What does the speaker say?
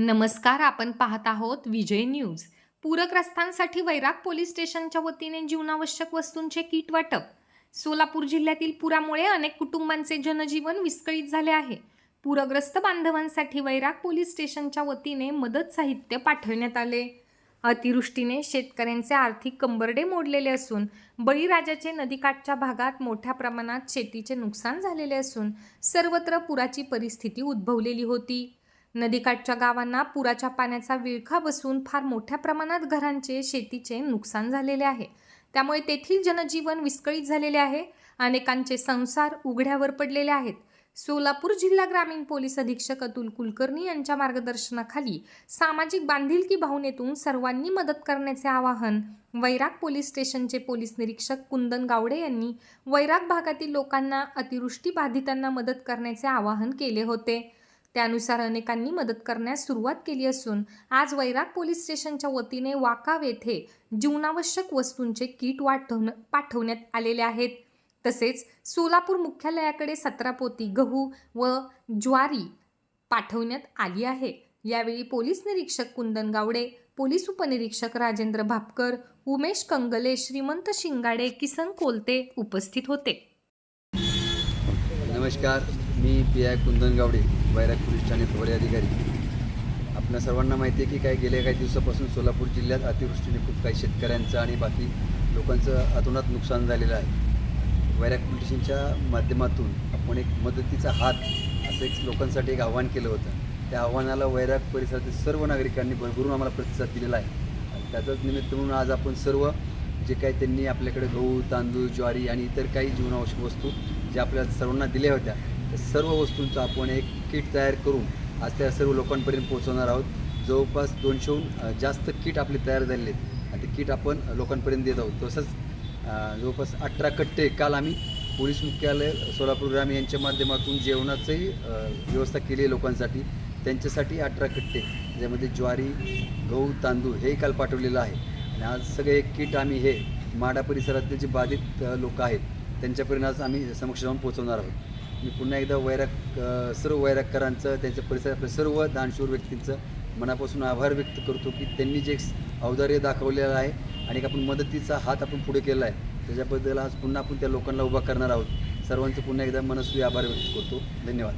नमस्कार आपण पाहत आहोत विजय न्यूज. पूरग्रस्तांसाठी वैराग पोलीस स्टेशनच्या वतीने जीवनावश्यक वस्तूंचे किट वाटप. सोलापूर जिल्ह्यातील पुरामुळे अनेक कुटुंबांचे जनजीवन विस्कळीत झाले आहे. पूरग्रस्त बांधवांसाठी वैराग पोलीस स्टेशनच्या वतीने मदत साहित्य पाठवण्यात आले. अतिवृष्टीने शेतकऱ्यांचे आर्थिक कंबरडे मोडलेले असून बळीराजाचे नदीकाठच्या भागात मोठ्या प्रमाणात शेतीचे नुकसान झालेले असून सर्वत्र पुराची परिस्थिती उद्भवलेली होती. नदीकाठच्या गावांना पुराच्या पाण्याचा विळखा बसून फार मोठ्या प्रमाणात घरांचे शेतीचे नुकसान झालेले आहे. त्यामुळे तेथील जनजीवन विस्कळीत झालेले आहे. अनेकांचे संसार उघड्यावर पडलेले आहेत. सोलापूर जिल्हा ग्रामीण पोलीस अधीक्षक अतुल कुलकर्णी यांच्या मार्गदर्शनाखाली सामाजिक बांधिलकी भावनेतून सर्वांनी मदत करण्याचे आवाहन वैराग पोलीस स्टेशनचे पोलीस निरीक्षक कुंदन गावडे यांनी वैराग भागातील लोकांना अतिवृष्टी बाधितांना मदत करण्याचे आवाहन केले होते. त्यानुसार अनेकांनी मदत करण्यास सुरुवात केली असून आज वैराग पोलीस स्टेशनच्या वतीने वाकाव येथे जीवनावश्यक वस्तूंचे किट वाटवण पाठवण्यात आलेले आहेत. तसेच सोलापूर मुख्यालयाकडे सतरा पोती गहू व ज्वारी पाठवण्यात आली आहे. यावेळी पोलीस निरीक्षक कुंदन गावडे पोलीस उपनिरीक्षक राजेंद्र भापकर उमेश कंगले श्रीमंत शिंगाडे किसन कोलते उपस्थित होते. नमस्कार. मी P I Kundan Gawade Vairag police Thane प्रभारी अधिकारी. आपल्या सर्वांना माहिती आहे की काही गेल्या काही दिवसापासून सोलापूर जिल्ह्यात अतिवृष्टीने खूप काही शेतकऱ्यांचं आणि बाकी लोकांचं अतोनात नुकसान झालेलं आहे. वैराग पोलीस स्टेशनच्या माध्यमातून आपण एक मदतीचा हात असं एक लोकांसाठी एक आव्हान केलं होतं. त्या आव्हानाला वैराग परिसरातील सर्व नागरिकांनी भरभरून आम्हाला प्रतिसाद दिलेला आहे. आणि त्याचंच निमित्त म्हणून आज आपण सर्व जे काही त्यांनी आपल्याकडे गहू तांदूळ ज्वारी आणि इतर काही जीवनावश्यक वस्तू ज्या आपल्या सर्वांना दिल्या होत्या त्या सर्व वस्तूंचं आपण एक किट तयार करून आज त्या सर्व लोकांपर्यंत पोहोचवणार आहोत. जवळपास दोनशेहून जास्त किट आपले तयार झालेले आहेत. आणि ते किट आपण लोकांपर्यंत देत आहोत. तसंच जवळपास अठरा कट्टे काल आम्ही पोलीस मुख्यालय सोलापूर ग्राम यांच्या माध्यमातून जेवणाचंही व्यवस्था केली आहे लोकांसाठी. त्यांच्यासाठी अठरा कट्टे ज्यामध्ये ज्वारी गहू तांदूळ हेही काल पाठवलेलं आहे. आणि आज सगळे एक किट आम्ही हे माडा परिसरातले जे बाधित लोक आहेत त्यांच्यापर्यंत आज आम्ही समक्ष जाऊन पोहोचवणार आहोत. मी पुन्हा एकदा वैराग सर्व वैरागकरांचं त्यांच्या परिसरातल्या सर्व दानशूर व्यक्तींचं मनापासून आभार व्यक्त करतो की त्यांनी जे औदार्य दाखवलेलं आहे आणि एक आपण मदतीचा हात आपण पुढे केला आहे. त्याच्याबद्दल आज पुन्हा आपण त्या लोकांना उभा करणार आहोत. सर्वांचं पुन्हा एकदा मनस्वी आभार व्यक्त करतो. धन्यवाद.